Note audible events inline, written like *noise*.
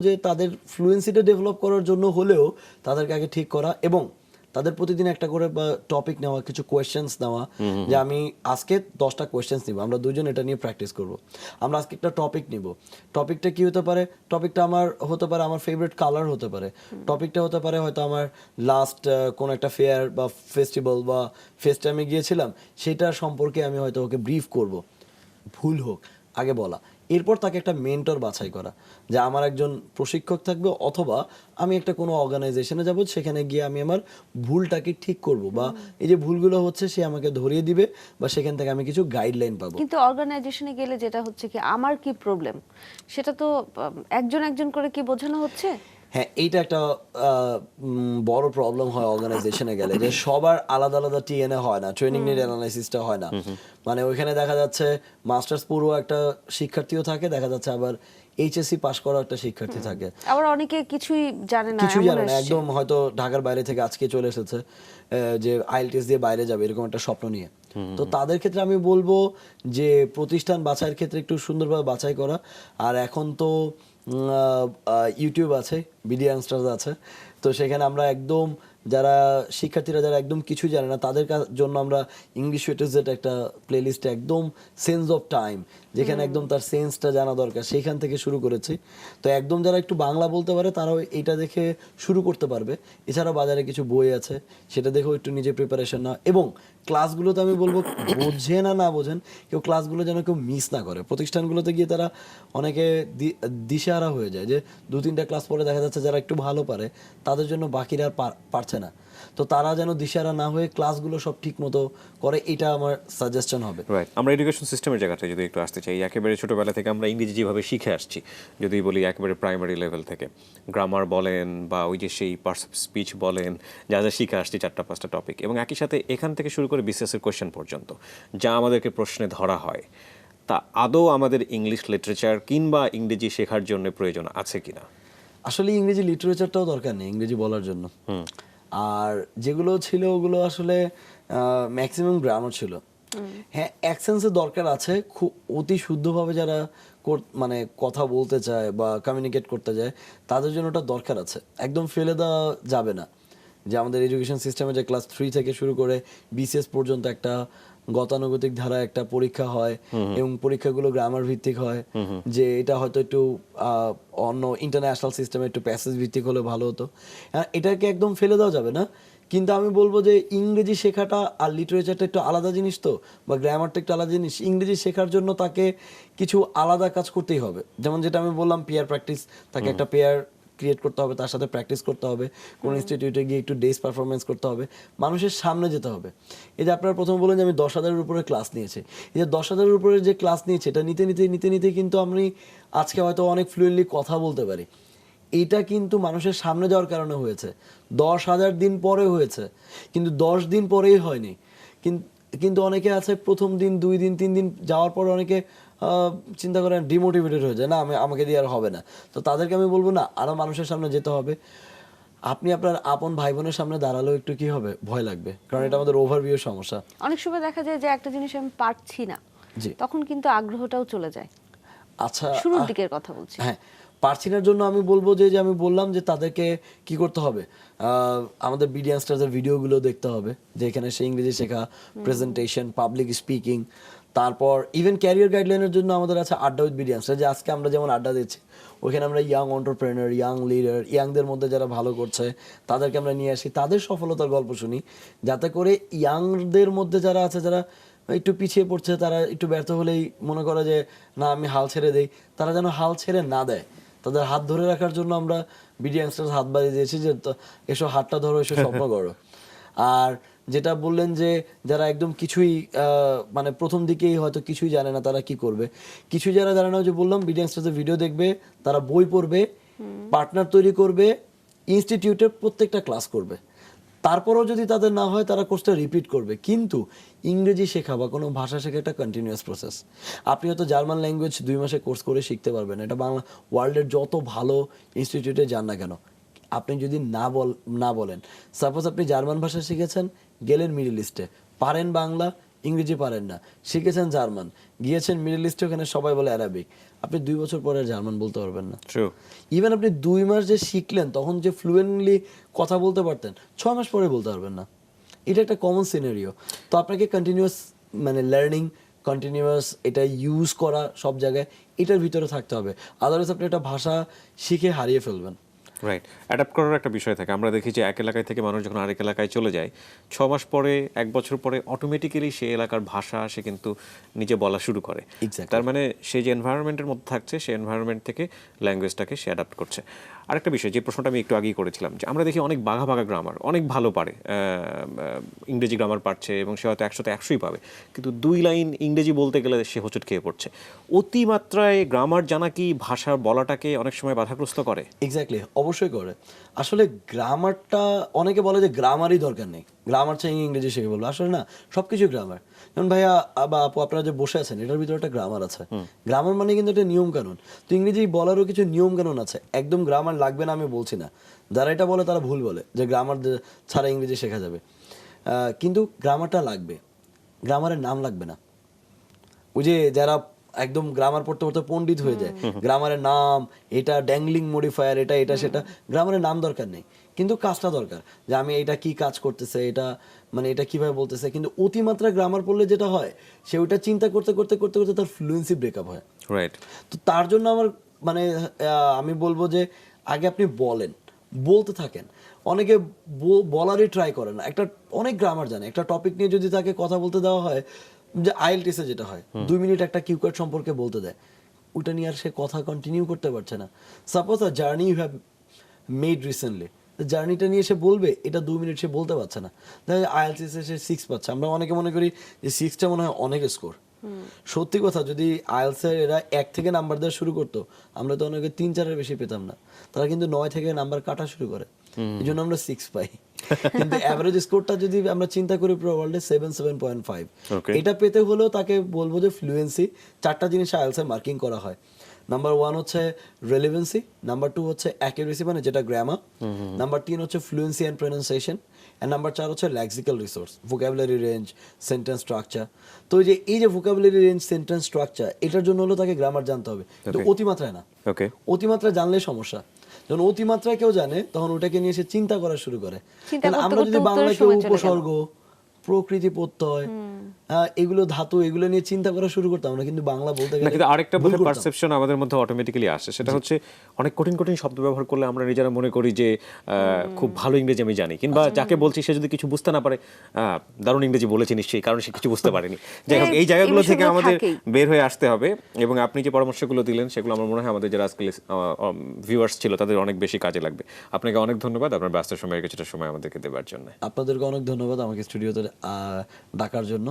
যে তাদের ফ্লুয়েন্সিটা ডেভেলপ করার জন্য হলেও তাদেরকে আগে ঠিক করা এবং তাদের প্রতিদিন একটা করে টপিক নেওয়া কিছু কোয়েশ্চেন্স নেওয়া যে আমি আজকে দশটা কোয়েশ্চেন্স নিব আমরা দুজন এটা নিয়ে প্র্যাকটিস করব। আমরা আজকে একটা টপিক নিব। টপিকটা কি হতে পারে? টপিকটা আমার হতে পারে আমার ফেভারিট কালার হতে পারে। টপিকটা হতে পারে হয়তো আমার লাস্ট কোন একটা ফেয়ার বা ফেস্টিভ্যাল বা ফেস্টে আমি গিয়েছিলাম সেটা সম্পর্কে আমি হয়তো ওকে ব্রিফ করব। ভুল হোক আগে বলা। এরপর তাকে একটা মেন্টর বাছাই করা যে আমার একজন প্রশিক্ষক থাকবে অথবা আমি একটা কোনো অর্গানাইজেশনে যাব সেখানে গিয়ে আমি আমার ভুলটাকে ঠিক করব বা এই যে ভুলগুলো হচ্ছে সে আমাকে ধরিয়ে দিবে বা সেখান থেকে আমি কিছু গাইডলাইন পাবো। কিন্তু অর্গানাইজেশনে গেলে যেটা হচ্ছে কি আমার কি প্রবলেম সেটা তো একজন একজন করে কি বোঝানো হচ্ছে? হ্যাঁ এইটা একটা আহ, বড় প্রবলেম হয় অর্গানাইজেশনে গেলে যে সবার আলাদা আলাদা টিএনএ হয় না ট্রেনিং নিড অ্যানালাইসিসটা হয় না। মানে ওইখানে দেখা যাচ্ছে মাস্টার্স পুরো একটা শিক্ষার্থীও থাকে দেখা যাচ্ছে আবার এইচএসসি পাশ করা একটা শিক্ষার্থী থাকে। আবার অনেকে কিছুই জানে না কিছুই এমন জানে না একদম হয়তো ঢাকার বাইরে থেকে আজকে চলে এসেছে আহ, যে আইএলটিএস দিয়ে বাইরে যাবে এরকম একটা স্বপ্ন নিয়ে। তো তাদের ক্ষেত্রে আমি বলব যে প্রতিষ্ঠান বাছাইয়ের ক্ষেত্রে একটু সুন্দরভাবে বাছাই করা আর এখন তো ইউটিউব আছে বিডি ইয়াংস্টার্স আছে। তো সেখানে আমরা একদম যারা শিক্ষার্থীরা যারা একদম কিছু জানে না তাদের জন্য আমরা ইংলিশ ওয়েটেজের একটা প্লেলিস্টে একদম সেন্স অফ টাইম যেখানে একদম তার সেন্সটা জানা দরকার। সেইখান থেকে শুরু করেছি। তো একদম যারা একটু বাংলা বলতে পারে তারাও এটা দেখে শুরু করতে পারবে। এছাড়াও বাজারে কিছু বই আছে সেটা দেখেও একটু নিজে প্রিপারেশন না এবং ক্লাসগুলোতে আমি বলব বোঝে না না বোঝেন কেউ ক্লাসগুলো যেন কেউ মিস না করে। প্রতিষ্ঠানগুলোতে গিয়ে তারা অনেকে দি- দিশেহারা হয়ে যায় যে দু তিনটা ক্লাস পরে দেখা যাচ্ছে যারা একটু ভালো পারে তাদের জন্য বাকিরা পারছে না। তো তারা যেন দিশারা না হয়ে ক্লাসগুলো সব ঠিক মতো করে, এটা আমার সাজেশন হবে। রাইট আমরা এডুকেশন সিস্টেমের জায়গাটা যদি একটু আসতে চাই, একেবারে ছোটোবেলা থেকে আমরা ইংরেজি যেভাবে শিখে আসছি, যদি বলি একেবারে প্রাইমারি লেভেল থেকে গ্রামার বলেন বা ওই যে সেই পার্টস অফ স্পিচ বলেন, যা যা শিখে আসছি চারটা, পাঁচটা টপিক এবং একই সাথে এখান থেকে শুরু করে বিসিএসের কোয়েশ্চেন পর্যন্ত, যা আমাদেরকে প্রশ্নে ধরা হয়, তা আদৌ আমাদের ইংলিশ লিটারেচার কিংবা ইংরেজি শেখার জন্য প্রয়োজন আছে কিনা? আসলে ইংরেজি লিটারেচারটাও দরকার নেই ইংরেজি বলার জন্য। আর যেগুলো ছিল ওগুলো আসলে ম্যাক্সিমাম গ্রামার ছিল। হ্যাঁ অ্যাকসেন্সের দরকার আছে। খুব অতি শুদ্ধভাবে যারা মানে কথা বলতে চায় বা কমিউনিকেট করতে যায় তাদের জন্য ওটা দরকার আছে। একদম ফেলে দেওয়া যাবে না। যে আমাদের এডুকেশন সিস্টেমে যে ক্লাস থ্রি থেকে শুরু করে বিসিএস পর্যন্ত একটা গতানুগতিক ধারা একটা পরীক্ষা হয় এবং পরীক্ষাগুলো গ্রামার ভিত্তিক হয় যে এটা হয়তো একটু অন্য ইন্টারন্যাশনাল সিস্টেমে একটু প্যাসেজ ভিত্তিক হলে ভালো হতো। হ্যাঁ, এটাকে একদম ফেলে দেওয়া যাবে না। কিন্তু আমি বলব যে ইংরেজি শেখাটা আর লিটারেচারটা একটু আলাদা জিনিস তো বা গ্রামারটা একটু আলাদা জিনিস। ইংরেজি শেখার জন্য তাকে কিছু আলাদা কাজ করতেই হবে। যেমন যেটা আমি বললাম পেয়ার প্র্যাকটিস তাকে একটা পেয়ার ক্রিয়েট করতে হবে তার সাথে প্র্যাকটিস করতে হবে কোন ইনস্টিটিউটে গিয়ে একটু ডেস পারফরমেন্স করতে হবে মানুষের সামনে যেতে হবে। এই যে আপনারা প্রথম বললেন যে আমি দশ হাজারের উপরে ক্লাস নিয়েছি এই যে দশ হাজারের উপরে যে ক্লাস নিয়েছি এটা নিতে নিতে নিতে নিতে কিন্তু আমি আজকে হয়তো অনেক ফ্লুয়েন্টলি কথা বলতে পারি। এটা কিন্তু মানুষের সামনে যাওয়ার কারণে হয়েছে। দশ হাজার দিন পরে হয়েছে কিন্তু দশ দিন পরেই হয়নি। কিন- কিন্তু অনেকে আছে প্রথম দিন দুই দিন তিন দিন যাওয়ার পর অনেকে চিন্তা করেন ডিমোটিভেটেড হয়ে যায়। না আমি আমাকে দিয়ে আর হবে না। তো তাদেরকে আমি বলব না আরও মানুষের সামনে যেতে হবে। আপনি আপনার আপন ভাই বোনের সামনে দাঁড়ালেও একটু কি হবে? ভয় লাগবে। কারণ এটা আমাদের ওভারভিউ সমস্যা। অনেক সময় দেখা যায় যে একটা জিনিস আমি পারছি না তখন কিন্তু আগ্রহটাও চলে যায়। আচ্ছা শুরুর দিকের কথা বলছি। হ্যাঁ পার্সিনার জন্য আমি বলব যে যে আমি বললাম যে তাদেরকে কি করতে হবে? আমাদের বিডিয়ান স্টার্সের ভিডিওগুলো দেখতে হবে যে এখানে সে ইংরেজি শেখা প্রেজেন্টেশন পাবলিক স্পিকিং তারপর ইভেন ক্যারিয়ার গাইডলাইনের জন্য আমাদের আছে আড্ডা উইথ বিডিয়ান যে আজকে আমরা যেমন আড্ডা দিচ্ছি ওইখানে আমরা ইয়াং অন্টারপ্রেনার ইয়াং লিডার ইয়াংদের মধ্যে যারা ভালো করছে তাদেরকে আমরা নিয়ে আসি। তাদের সফলতার গল্প শুনি যাতে করে ইয়াংদের মধ্যে যারা আছে যারা একটু পিছিয়ে পড়ছে তারা একটু ব্যর্থ হলেই মনে করে যে না আমি হাল ছেড়ে দেই। তারা যেন হাল ছেড়ে না দেয়। তাদের হাত ধরে রাখার জন্য আমরা বিডি হাত বাড়িয়ে দিয়েছি যে এসো হাতটা ধরো এসো স্বপ্ন *laughs* করো আর যেটা বললেন যে যারা একদম কিছুই আহ, মানে প্রথম দিকেই হয়তো কিছুই জানে না তারা কি করবে। কিছু যারা জানে না যে বললাম বিডি ভিডিও দেখবে তারা বই পড়বে পার্টনার তৈরি করবে ইনস্টিটিউটে প্রত্যেকটা ক্লাস করবে। তারপরেও যদি তাদের না হয় তারা কোর্সটা রিপিট করবে। কিন্তু ইংরেজি শেখা বা কোনো ভাষা শেখা একটা কন্টিনিউয়াস প্রসেস আপনি হয়তো জার্মান ল্যাঙ্গুয়েজ দুই মাসে কোর্স করে শিখতে পারবেন। এটা বাংলা ওয়ার্ল্ডের যত ভালো ইনস্টিটিউটে যান না কেন। আপনি যদি না বল না বলেন। সাপোজ আপনি জার্মান ভাষা শিখেছেন গেলেন মিডল ইস্টে। পারেন বাংলা ইংরেজি পারেন না। শিখেছেন জার্মান। গিয়েছেন মিডল ইস্টে ওখানে সবাই বলে অ্যারাবিক। আপনি দুই বছর পরে জার্মান বলতে পারবেন না। ট্রু ইভেন আপনি দুই মাস যে শিখলেন তখন যে ফ্লুয়েন্টলি কথা বলতে পারতেন ছয় মাস পরে বলতে পারবেন না। এটা একটা কমন সিনারিও তো আপনাকে কন্টিনিউয়াস মানে লার্নিং কন্টিনিউয়াস এটা ইউজ করা সব জায়গায় এটার ভিতরে থাকতে হবে। আদারওয়াইজ আপনি একটা ভাষা শিখে হারিয়ে ফেলবেন। রাইট অ্যাডাপ্ট করার একটা বিষয় থাকে। আমরা দেখি যে এক এলাকায় থেকে মানুষ যখন আরেক এলাকায় চলে যায় ছ মাস পরে এক বছর পরে অটোমেটিক্যালি সে এলাকার ভাষা সে কিন্তু নিজে বলা শুরু করে। তার মানে সে যে এনভায়রনমেন্টের মধ্যে থাকছে সে এনভায়রনমেন্ট থেকে ল্যাঙ্গুয়েজটাকে সে অ্যাডাপ্ট করছে। আরেকটা বিষয়, যে প্রশ্নটা আমি একটু আগেই করেছিলাম, যে আমরা দেখি অনেক বাঘা বাঘা গ্রামার অনেক ভালো পারে ইংরেজি গ্রামার পারছে এবং সে হয়তো একশোতে একশোই পাবে, কিন্তু দুই লাইন ইংরেজি বলতে গেলে সে হোঁচট খেয়ে পড়ছে। অতিমাত্রায় গ্রামার জানা কি ভাষার বলাটাকে অনেক সময় বাধাগ্রস্ত করে? এক্স্যাক্টলি অবশ্যই করে। আসলে গ্রামারটা অনেকে বলে যে গ্রামারই দরকার নেই। গ্রামার চাই ইংরেজি শিখে বলব। আসলে না সবকিছু গ্রামার যেমন ভাইয়া বা আপু আপনারা যে বসে আছেন এটার ভিতরে একটা গ্রামার আছে। গ্রামার মানে কিন্তু একটা নিয়ম কানুন। তো ইংরেজি বলারও কিছু নিয়ম কানুন আছে। একদম গ্রামার লাগবে না আমি বলছি না। যারা এটা বলে তারা ভুল বলে যে গ্রামার ছাড়া ইংরেজি শেখা যাবে। কিন্তু গ্রামারটা লাগবে। গ্রামারের নাম লাগবে না। ওই যে যারা একদম গ্রামার পড়তে পড়তে পণ্ডিত হয়ে যায় গ্রামারের নাম এটা ড্যাংলিং মডিফায়ার এটা এটা সেটা গ্রামারের নাম দরকার নেই। কিন্তু কাজটা দরকার যে আমি এটা কি কাজ করতেছে এটা মানে এটা কীভাবে বলতেছে। কিন্তু অতিমাত্রা গ্রামার পড়লে যেটা হয় সে ওইটা চিন্তা করতে করতে করতে করতে তার ফ্লুয়েন্সি ব্রেকআপ হয়। রাইট তো তার জন্য আমার মানে আমি বলব যে আগে আপনি বলেন বলতে থাকেন। অনেকে বলারই ট্রাই করে না। একটা অনেক গ্রামার জানে। একটা টপিক নিয়ে যদি তাকে কথা বলতে দেওয়া হয় যে আইএলটিসে যেটা হয় দুই মিনিট একটা কিউকার্ড সম্পর্কে বলতে দেয়। ওটা নিয়ে আর সে কথা কন্টিনিউ করতে পারছে না। Suppose a journey you have made recently জার্নিটা নিয়ে সে বলবে এটা দুই মিনিট সে বলতে পারছে না। দেখা আইএলটিসে সে সিক্স পাচ্ছে। আমরা অনেকে মনে করি যে সিক্সটা মনে হয় অনেক স্কোর সত্যি কথা যদি আইএলসের এরা এক থেকে নাম্বার দেওয়া শুরু করতো আমরা তো অনেকে তিন চারের বেশি পেতাম না। তারা কিন্তু নয় থেকে নাম্বার কাটা শুরু করে। এই জন্য আমরা সিক্স পাই। কিন্তু অ্যাভারেজ স্কোরটা যদি আমরা চিন্তা করি পুরো ওয়ার্ল্ডে সেভেন সেভেন পয়েন্ট ফাইভ এটা পেতে হলেও তাকে বলব যে ফ্লুয়েন্সি চারটা জিনিস আইএলসে মার্কিং করা হয়। নাম্বার ওয়ান হচ্ছে রেলিভেন্সি নাম্বার টু হচ্ছে অ্যাকিউরেসি মানে যেটা গ্রামার নাম্বার তিন হচ্ছে fluency and pronunciation and number চার হচ্ছে lexical resource vocabulary range sentence structure তো এই যে এই যে ভোকাবুলারি রেঞ্জ সেন্টেন্স স্ট্রাকচার এটার জন্য হলো তাকে গ্রামার জানতে হবে। কিন্তু Okay. অতিমাত্রায় না। ওকে অতিমাত্রা জানলে সমস্যা। যখন অতিমাত্রায় কেউ জানে তখন ওটাকে নিয়ে সে চিন্তা করা শুরু করে। আমরা যদি চলে গেল। উপসর্গ প্রকৃতি প্রত্যয় এগুলো ধাতু এগুলো নিয়ে চিন্তা করা শুরু করতাম আমরা কিন্তু বাংলা বলতে গেলে কিন্তু আরেকটা ভুল বোধহয় পারসেপশন আমাদের মধ্যে অটোমেটিক্যালি আসে সেটা হচ্ছে অনেক কঠিন কঠিন শব্দ ব্যবহার করলে আমরা নিজেরা মনে করি যে আহ, খুব ভালো ইংরেজি আমি জানি কিংবা যাকে বলছি সে যদি কিছু বুঝতে না পারে দারুণ ইংরেজি বলেছে নিশ্চয়ই কারণ সে কিছু বুঝতে পারেনি। যাই হোক এই- এই জায়গাগুলো থেকে আমাদের বের হয়ে আসতে হবে এবং আপনি যে পরামর্শগুলো দিলেন সেগুলো আমার মনে হয় আমাদের যারা আজকে ভিউয়ার্স ছিল তাদের অনেক বেশি কাজে লাগবে। আপনাকে অনেক ধন্যবাদ আপনার ব্যস্ত সময়ের কিছুটা সময় আমাদেরকে দেওয়ার জন্য। আপনাদেরকে অনেক ধন্যবাদ আমাকে স্টুডিওতে ডাকার জন্য।